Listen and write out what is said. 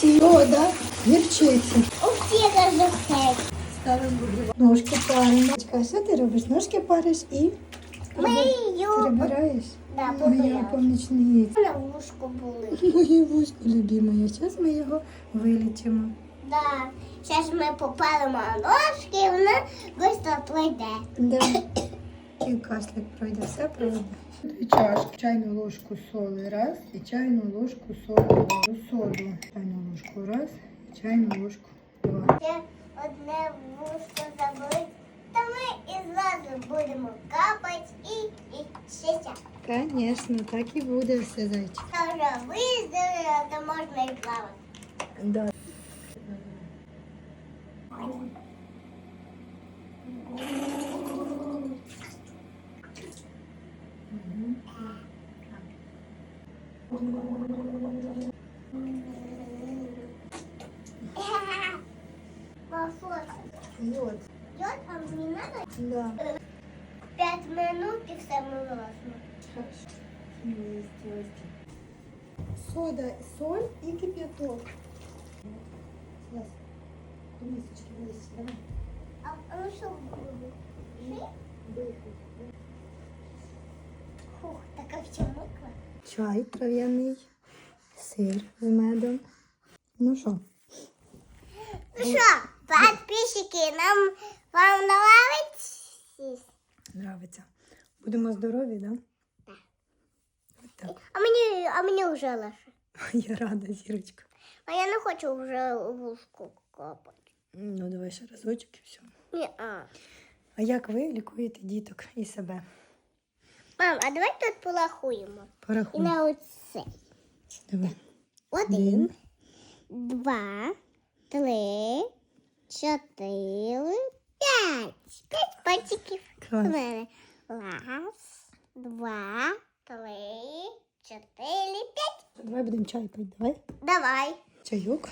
Всіх розухтять. Ставимо ножки паримо. А що ти робиш? Ножки париш і прибираєш? Да, Моя помічниця. На вушку були. Моє вузько любимое. Зараз ми його вилічимо. Да. Зараз ми попалимо ножки, і вона швидко пройде. Да. І кашлик пройде, все пройде. Дві чашки, чайну ложку соли раз і чайну ложку соли. Соду. Чайну ложку раз і чайну ложку два. Ще одне вушко забили, то ми і зразу будемо капати і, і ще. Звісно, так і буде все зайчик. Та вже виздоровіло, то можна і плавати. Да. Мафоса. Йод. Йод, а мені треба Да. 5 минут і все милосно. Сода, соль і кип'яток. Зараз. До мисочки вилізь, давай. А, а ну що буде? Фух, така вся мокра. Чай трав'яний, сир з медом. Ну що? Ну що, підписчики, нам вам нравиться? Нравиться. Будемо здорові, да? От так. А мені, а мені вже легше. Я рада, зірочка. А я не хочу вже вушку капати. Ну, давай ще разочок і все. Ні, а. А як ви лікуєте діток і себе? Мам, а давай тут порахуємо. І Порахуй. на оце. Давай. Один, два, три, чотири, п'ять. П'ять пальчиків Раз, два, три, чотири, п'ять. Давай будемо чай пити. Давай. Давай. Чайок.